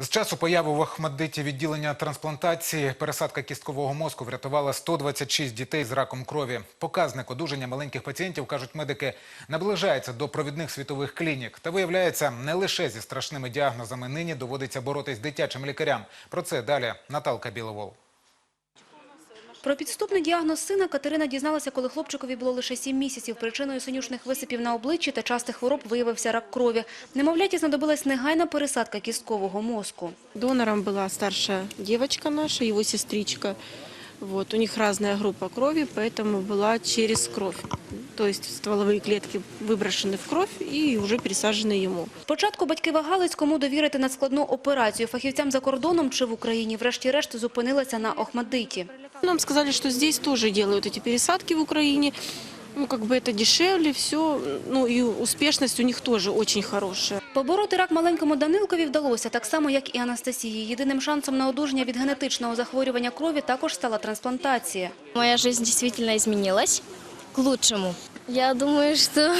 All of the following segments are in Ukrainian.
З часу появи в Охмаддиті відділення трансплантації пересадка кісткового мозку врятувала 126 дітей з раком крові. Показник одужання маленьких пацієнтів, кажуть медики, наближається до провідних світових клінік. Та виявляється, не лише зі страшними діагнозами нині доводиться боротись дитячим лікарям. Про це далі Наталка Біловол. Про підступний діагноз сина Катерина дізналася, коли хлопчикові було лише 7 місяців. Причиною синюшних висипів на обличчі та частих хвороб виявився рак крові. Немовляті знадобилась негайна пересадка кісткового мозку. Донором была старшая девочка наша, его сестричка. Вот, у них разная группа крови, поэтому была через кровь. То есть стволовые клетки выброшены в кровь и уже пересажены ему. Спочатку батьки вагались, кому довірити надскладну операцію – фахівцям за кордоном чи в Україні. Врешті-решт зупинилася на Охмаддиті. Нам сказали, что здесь тоже делают эти пересадки в Украине. Ну, как бы это дешевле, все. Ну, и успешность у них тоже очень хорошая. Побороти рак маленькому Данилкові вдалося, так само, як і Анастасії. Єдиним шансом на одужання від генетичного захворювання крові також стала трансплантація. Моя жизнь действительно изменилась к лучшему. Я думаю, что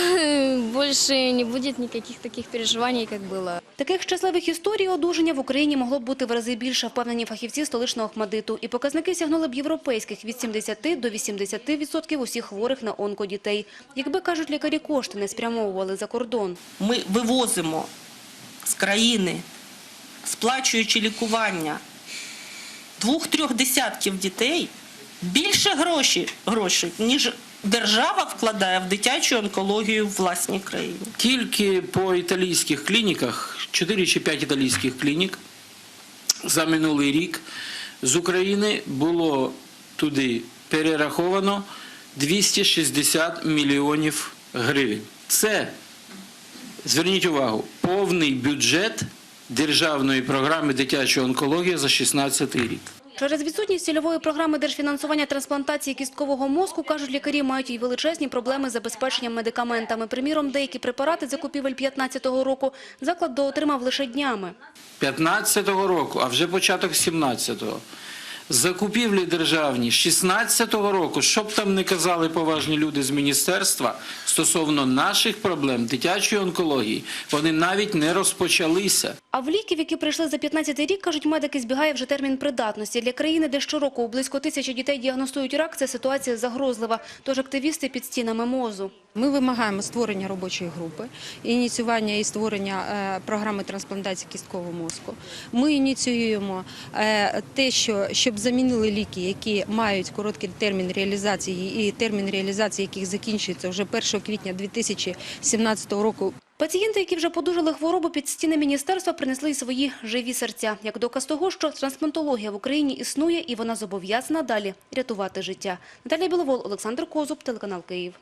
больше не будет никаких таких переживаний, как было. Таких щасливих історій одужання в Україні могло б бути в рази більше, впевнені фахівці столичного Охмадиту. І показники сягнули б європейських – від 70 до 80% усіх хворих на онкодітей. Якби, кажуть лікарі, кошти не спрямовували за кордон. Ми вивозимо з країни, сплачуючи лікування двох-трьох десятків дітей, більше грошей, грошей, ніж держава вкладає в дитячу онкологію в власній країні. Тільки по італійських клініках, 4 чи 5 італійських клінік за минулий рік з України було туди перераховано 260 мільйонів гривень. Це, зверніть увагу, повний бюджет державної програми дитячої онкології за 2016 рік. Через відсутність цільової програми держфінансування трансплантації кісткового мозку, кажуть лікарі, мають і величезні проблеми з забезпеченням медикаментами. Приміром, деякі препарати закупівель 2015 року заклад доотримав лише днями. 15-го року, а вже початок 17-го. Закупівлі державні 16-го року, що б там не казали поважні люди з міністерства стосовно наших проблем дитячої онкології, вони навіть не розпочалися. А в ліків, які прийшли за 15 рік, кажуть медики, збігає вже термін придатності. Для країни, де щороку близько тисячі дітей діагностують рак, ця ситуація загрозлива. Тож активісти під стінами МОЗу. Ми вимагаємо створення робочої групи, ініціювання і створення е, програми трансплантації кісткового мозку. Ми ініціюємо е, те, що замінили ліки, які мають короткий термін реалізації, і термін реалізації яких закінчується вже 1 квітня 2017 року. Пацієнти, які вже подужали хворобу під стіни міністерства, принесли свої живі серця. Як доказ того, що трансплантологія в Україні існує і вона зобов'язана далі рятувати життя. Наталія Біловол, Олександр Козуб, телеканал Київ.